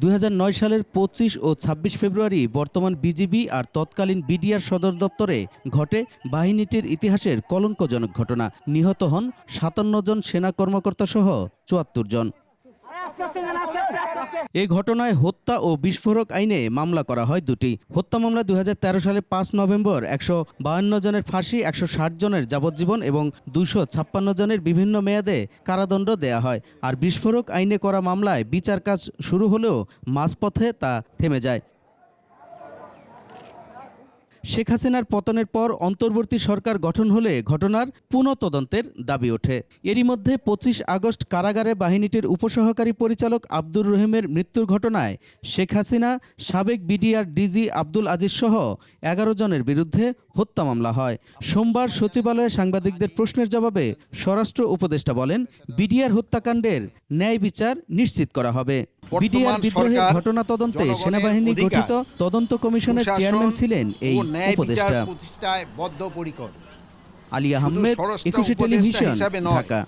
দুই হাজার নয় সালের পঁচিশ ও ২৬ ফেব্রুয়ারি বর্তমান বিজিবি আর তৎকালীন বিডিআর সদর দপ্তরে ঘটে বাহিনীটির ইতিহাসের কলঙ্কজনক ঘটনা। নিহত হন সাতান্ন জন সেনা কর্মকর্তা সহ চুয়াত্তর জন। এ ঘটনায় হত্যা ও বিস্ফোরক আইনে মামলা করা হয় দুটি। হত্যা মামলা দু হাজার তেরো সালে পাঁচ নভেম্বর একশো বাহান্ন জনের ফাঁসি, একশো ষাট জনের যাবজ্জীবন এবং দুশো ছাপ্পান্ন জনের বিভিন্ন মেয়াদে কারাদণ্ড দেয়া হয়। আর বিস্ফোরক আইনে করা মামলায় বিচার কাজ শুরু হলেও মাঝপথে তা থেমে যায়। শেখ হাসিনার পতনের পর অন্তর্বর্তী সরকার গঠন হলে ঘটনার পুনঃতদন্তের দাবি ওঠে। এরই মধ্যে পঁচিশ আগস্ট কারাগারে বাহিনীটির উপসহকারী পরিচালক আব্দুর রহিমের মৃত্যুর ঘটনায় শেখ হাসিনা, সাবেক বিডিআর ডিজি আব্দুল আজিজ সহ এগারো জনের বিরুদ্ধে হত্যা মামলা হয়। সোমবার সচিবালয়ে সাংবাদিকদের প্রশ্নের জবাবে স্বরাষ্ট্র উপদেষ্টা বলেন, বিডিআর হত্যাকাণ্ডের ন্যায় বিচার নিশ্চিত করা হবে। বিডিআর বিদ্রোহের ঘটনা তদন্তে সেনাবাহিনী গঠিত তদন্ত কমিশনের চেয়ারম্যান ছিলেন এই উপদেষ্টা। প্রতিষ্ঠায় বদ্ধপরিকর। আলী আহমেদ একুশে টেলিভিশন ঢাকা।